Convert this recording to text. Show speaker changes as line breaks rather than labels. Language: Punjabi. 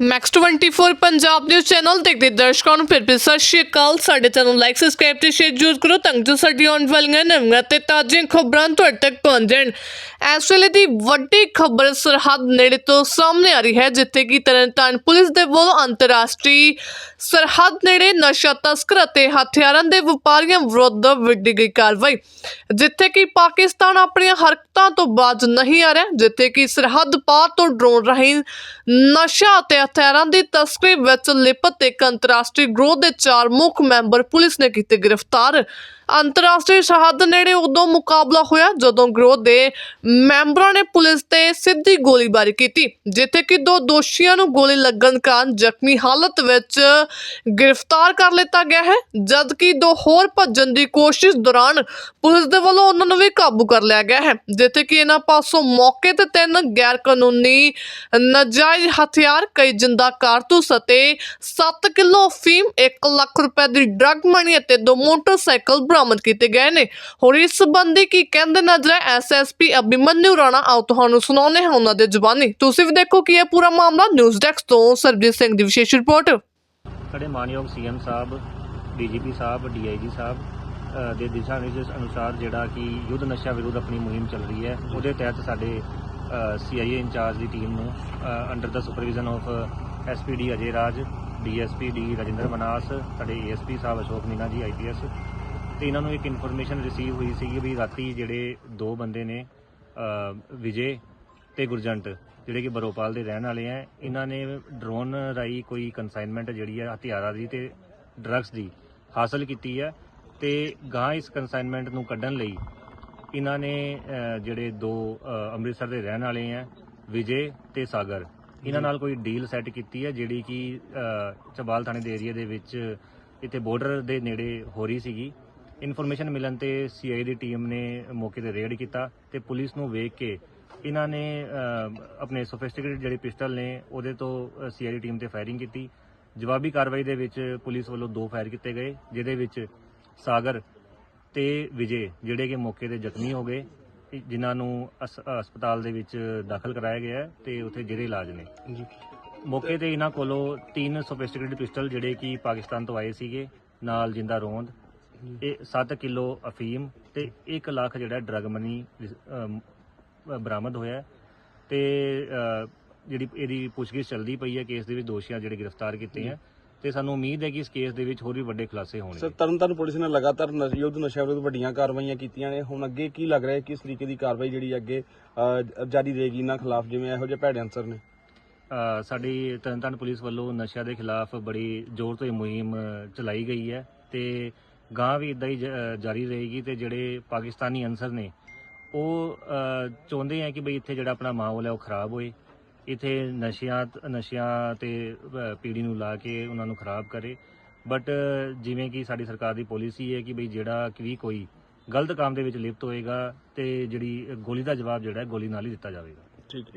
ਮੈਕਸ 24 ਪੰਜਾਬ ਨਿਊਜ਼ ਚੈਨਲ ਦੇਖਦੇ ਦਰਸ਼ਕਾਂ ਨੂੰ। ਫਿਰ ਵੀ ਸਤਿ ਸ਼੍ਰੀ ਅਕਾਲ। ਸਾਡੇ ਚੈਨਲ ਲਾਈਕ ਸਬਸਕ੍ਰਾਈਬ ਤੇ ਸ਼ੇਅਰ ਜ਼ਰੂਰ ਕਰੋ ਤਾਂ ਜੋ ਸਾਡੀ ਆਉਣ ਵਾਲੀਆਂ ਨਵੀਆਂ ਤੇ ਤਾਜ਼ੀਆਂ ਖਬਰਾਂ ਤੁਹਾਡੇ ਤੱਕ ਪਹੁੰਚਣ ਇਸ ਵੇਲੇ ਦੀ ਵੱਡੀ ਖਬਰ ਸਰਹੱਦ ਨੇੜੇ ਤੋਂ ਸਾਹਮਣੇ ਆ ਰਹੀ ਹੈ, ਜਿੱਥੇ ਕਿ ਤਰਨਤਾਰਨ ਪੁਲਿਸ ਦੇ ਵੱਲੋਂ ਅੰਤਰਰਾਸ਼ਟਰੀ ਸਰਹੱਦ ਨੇੜੇ ਨਸ਼ਾ ਤਸਕਰ ਅਤੇ ਹਥਿਆਰਾਂ ਦੇ ਵਪਾਰੀਆਂ ਵਿਰੁੱਧ ਵਿੱਢੀ ਗਈ ਕਾਰਵਾਈ, ਜਿੱਥੇ ਕਿ ਪਾਕਿਸਤਾਨ ਆਪਣੀਆਂ ਹਰਕਤਾਂ ਤੋਂ ਬਾਜ਼ ਨਹੀਂ ਆ ਰਿਹਾ, ਜਿੱਥੇ ਕਿ ਸਰਹੱਦ ਪਾਰ ਤੋਂ ਡਰੋਨ ਰਾਹੀਂ ਨਸ਼ਾ ਅਤੇ ਹਥਿਆਰਾਂ ਦੀ ਤਸਕਰੀ ਵਿੱਚ ਲਿਪਤ ਇੱਕ ਅੰਤਰਰਾਸ਼ਟਰੀ ਗਰੋਹ ਦੇ ਚਾਰ ਮੁੱਖ ਮੈਂਬਰ ਪੁਲਿਸ ਨੇ ਕੀਤੇ ਗ੍ਰਿਫਤਾਰ। ਅੰਤਰਰਾਸ਼ਟਰੀ ਸਰਹੱਦ ਨੇੜੇ ਉਦੋਂ ਮੁਕਾਬਲਾ ਹੋਇਆ ਜਦੋਂ ਗਰੋਹ ਦੇ ਮੈਂਬਰਾਂ ਨੇ ਪੁਲਿਸ ਤੇ ਸਿੱਧੀ ਗੋਲੀਬਾਰੀ ਕੀਤੀ, ਜਿੱਥੇ ਕਿ ਦੋ ਦੋਸ਼ੀਆਂ ਨੂੰ ਗੋਲੀ ਲੱਗਣ ਕਾਰਨ ਜ਼ਖਮੀ ਹਾਲਤ ਵਿੱਚ ਗ੍ਰਿਫਤਾਰ ਕਰ ਲਿੱਤਾ ਗਿਆ ਹੈ, ਜਦਕਿ ਦੋ ਹੋਰ ਭੱਜਣ ਦੀ ਕੋਸ਼ਿਸ਼ ਦੌਰਾਨ ਪੁਲਿਸ ਦੇ ਵੱਲੋਂ ਉਹਨਾਂ ਨੂੰ ਵੀ ਕਾਬੂ ਕਰ ਲਿਆ ਗਿਆ ਹੈ, ਜਿੱਥੇ ਕਿ ਇਹਨਾਂ ਪਾਸੋਂ ਮੌਕੇ ਤੇ ਤਿੰਨ ਗੈਰ ਕਾਨੂੰਨੀ ਨਾਜਾਇਜ਼ ਹਥਿਆਰ, ਕਈ ਜਿੰਦਾ ਕਾਰਤੂਸ ਅਤੇ 7 ਕਿਲੋ ਫੀਮ 1 ਲੱਖ ਰੁਪਏ ਦੀ ਡਰੱਗ ਮਨੀ ਅਤੇ ਦੋ ਮੋਟਰਸਾਈਕਲ ਬਰਾਮਦ ਕੀਤੇ ਗਏ ਨੇ। ਹੋਰ ਇਸ ਸੰਬੰਧੀ ਕੀ ਕਹਿੰਦੇ ਨਜ਼ਰ ਐਸਐਸਪੀ ਅਭਿਮਨਿਊ ਰਾਣਾ ਆਓ ਤੁਹਾਨੂੰ ਸੁਣਾਉਂਦੇ ਹਾਂ ਉਹਨਾਂ ਦੇ ਜ਼ੁਬਾਨੀ। ਤੁਸੀਂ ਵੀ ਦੇਖੋ ਕਿ ਇਹ ਪੂਰਾ ਮਾਮਲਾ ਨਿਊਜ਼ ਡੈਸਕ ਤੋਂ ਸਰਬਜੀਤ ਸਿੰਘ ਦੀ ਵਿਸ਼ੇਸ਼ ਰਿਪੋਰਟ।
ਸਾਡੇ ਮਾਨਯੋਗ ਸੀਐਮ ਸਾਹਿਬ, ਡੀਜੀਪੀ ਸਾਹਿਬ, ਡੀਆਈਜੀ ਸਾਹਿਬ ਦੇ ਦਿਸ਼ਾ ਨਿਰਦੇਸ਼ ਅਨੁਸਾਰ ਜਿਹੜਾ ਕਿ ਯੁੱਧ ਨਸ਼ਾ ਵਿਰੁੱਧ ਆਪਣੀ ਮੁਹਿੰਮ ਚੱਲ ਰਹੀ ਹੈ, ਉਹਦੇ ਤਹਿਤ ਸਾਡੇ ਸੀਆਈਏ ਇੰਚਾਰਜ ਦੀ ਟੀਮ ਨੂੰ under the supervision of SPD Ajay Raj DSP D Rajinder Manas, ਸਾਡੇ ਏਐਸਪੀ ਸਾਹਿਬ ਅਸ਼ੋਕ ਮੀਨਾ ਜੀ ਆਈਪੀਐਸ ਤੇ ਇਹਨਾਂ ਨੂੰ ਇੱਕ ਇਨਫੋਰਮੇਸ਼ਨ ਰਿਸੀਵ ਹੋਈ ਸੀ ਵੀ ਰਾਤੀ ਜਿਹੜੇ ਦੋ ਬੰਦੇ ਨੇ ਵਿਜੇ ਤੇ ਗੁਰਜੰਟ ਜਿਹੜੇ ਕਿ ਬਰੋਪਾਲ ਦੇ ਰਹਿਣ ਵਾਲੇ ਆ ਇਹਨਾਂ ਨੇ ਡਰੋਨ ਰਾਈ ਕੋਈ ਕਨਸਾਈਨਮੈਂਟ ਜਿਹੜੀ ਹੈ ਹਥਿਆਰਾਂ ਦੀ ਤੇ ਡਰੱਗਸ ਦੀ ਹਾਸਲ ਕੀਤੀ ਹੈ ਤੇ ਗਾਂ ਇਸ ਕਨਸਾਈਨਮੈਂਟ ਨੂੰ ਕੱਢਣ ਲਈ ਇਹਨਾਂ ਨੇ ਜਿਹੜੇ ਦੋ ਅੰਮ੍ਰਿਤਸਰ ਦੇ ਰਹਿਣ ਵਾਲੇ ਆ ਵਿਜੇ ਤੇ ਸਾਗਰ ਇਹਨਾਂ ਨਾਲ ਕੋਈ ਡੀਲ ਸੈੱਟ ਕੀਤੀ ਹੈ ਜਿਹੜੀ ਕਿ ਚਬਾਲ ਥਾਣੇ ਦੇ ਏਰੀਆ ਦੇ ਵਿੱਚ ਇੱਥੇ ਬਾਰਡਰ ਦੇ ਨੇੜੇ ਹੋ ਰਹੀ ਸੀਗੀ। ਇਨਫੋਰਮੇਸ਼ਨ ਮਿਲਣ ਤੇ ਸੀਆਈ ਦੀ ਟੀਮ ਨੇ ਮੌਕੇ ਤੇ ਰੇਡ ਕੀਤਾ ਤੇ ਪੁਲਿਸ ਨੂੰ ਵੇਖ ਕੇ ਇਹਨਾਂ ਨੇ ਆਪਣੇ ਸੋਫਿਸਟੀਕੇਟਡ ਜਿਹੜੇ ਪਿਸਟਲ ਨੇ ਉਹਦੇ ਤੋਂ ਸੀਆਈ ਦੀ ਟੀਮ ਤੇ ਫਾਇਰਿੰਗ ਕੀਤੀ। ਜਵਾਬੀ ਕਾਰਵਾਈ ਦੇ ਵਿੱਚ ਪੁਲਿਸ ਵੱਲੋਂ ਦੋ ਫਾਇਰ ਕੀਤੇ ਗਏ ਜਿਹਦੇ ਵਿੱਚ ਸਾਗਰ ਤੇ ਵਿਜੇ ਜਿਹੜੇ ਕਿ ਮੌਕੇ ਤੇ ਜ਼ਖਮੀ ਹੋ ਗਏ ਜਿਨ੍ਹਾਂ ਨੂੰ ਹਸਪਤਾਲ ਦੇ ਵਿੱਚ ਦਾਖਲ ਕਰਾਇਆ ਗਿਆ ਤੇ ਉੱਥੇ ਜਿਹੜੇ ਇਲਾਜ ਨੇ।
ਜੀ।
ਮੌਕੇ ਤੇ ਇਹਨਾਂ ਕੋਲੋਂ ਤਿੰਨ ਸੋਫਿਸਟੀਕੇਟਡ ਪਿਸਟਲ ਜਿਹੜੇ ਕਿ ਪਾਕਿਸਤਾਨ ਤੋਂ ਆਏ ਸੀਗੇ ਨਾਲ ਜਿੰਦਾ ਰੋਂਦ ਇਹ 7 ਕਿਲੋ ਅਫੀਮ ਤੇ 1 ਲੱਖ ਜਿਹੜਾ ਡਰਗ ਮਨੀ ਬਰਾਮਦ ਹੋਇਆ ਤੇ ਜਿਹੜੀ ਇਹਦੀ ਪੁੱਛਗਿੱਛ ਚੱਲਦੀ ਪਈ ਹੈ ਕੇਸ ਦੇ ਵਿੱਚ ਦੋਸ਼ੀਆਂ ਜਿਹੜੇ ਗ੍ਰਿਫਤਾਰ ਕੀਤੇ ਹੈ। ਤੇ ਸਾਨੂੰ ਉਮੀਦ ਹੈ ਕਿ ਇਸ ਕੇਸ ਦੇ ਵਿੱਚ ਹੋਰ ਵੀ ਵੱਡੇ ਖੁਲਾਸੇ
ਸਰ
ਹੋਣਗੇ
ਤਰਨਤਾਰਨ ਪੁਲਿਸ ਨੇ ਲਗਾਤਾਰ ਯੁੱਧ ਨਸ਼ਾ ਵਿਰੁੱਧ ਵੱਡੀਆਂ ਕਾਰਵਾਈਆਂ ਕੀਤੀਆਂ ਨੇ। ਹੁਣ ਅੱਗੇ ਕੀ ਲੱਗ ਰਿਹਾ ਹੈ ਕਿਸ ਤਰੀਕੇ ਦੀ ਕਾਰਵਾਈ ਜਿਹੜੀ ਅੱਗੇ ਜਾਰੀ ਰਹੇਗੀ? ਇਹਨਾਂ ਖਿਲਾਫ ਜਿਵੇਂ ਇਹੋ ਜਿਹੇ ਭੈੜੇ ਅੰਸਰ ਨੇ।
ਸਾਡੀ ਤਰਨਤਾਰਨ ਪੁਲਿਸ ਵੱਲੋਂ ਨਸ਼ਾ ਦੇ ਖਿਲਾਫ ਬੜੀ ਜ਼ੋਰ ਤੋਂ ਮੁਹਿੰਮ ਚਲਾਈ ਗਈ ਹੈ ਤੇ ਗਾਂ ਵੀ ਇਦਾਂ ਹੀ ਜ- ਜਾਰੀ ਰਹੇਗੀ ਤੇ ਜਿਹੜੇ ਪਾਕਿਸਤਾਨੀ ਅਨਸਰ ਨੇ ਉਹ ਅ, ਚਾਹੁੰਦੇ ਆ ਕਿ ਬਈ ਇੱਥੇ ਜਿਹੜਾ ਆਪਣਾ ਮਾਹੌਲ ਹੈ ਉਹ ਖਰਾਬ ਹੋਏ। ਇੱਥੇ ਨਸ਼ਿਆਂ ਨਸ਼ਿਆਂ ਤੇ ਅ, ਪੀੜੀ ਨੂੰ ਲਾ ਕੇ ਉਹਨਾਂ ਨੂੰ ਖਰਾਬ ਕਰੇ। ਬਟ ਜਿਵੇਂ ਕਿ ਸਾਡੀ ਸਰਕਾਰ ਦੀ ਪਾਲਿਸੀ ਹੈ ਕਿ ਬਈ ਜਿਹੜਾ ਕਿ ਵੀ ਕੋਈ ਗਲਤ ਕੰਮ ਦੇ ਵਿੱਚ ਲਿਪਤ ਹੋਏਗਾ ਤੇ ਜਿਹੜੀ ਗੋਲੀ ਦਾ ਜਵਾਬ ਜਿਹੜਾ ਹੈ ਗੋਲੀ ਨਾਲ ਹੀ ਦਿੱਤਾ ਜਾਵੇਗਾ।
ਠੀਕ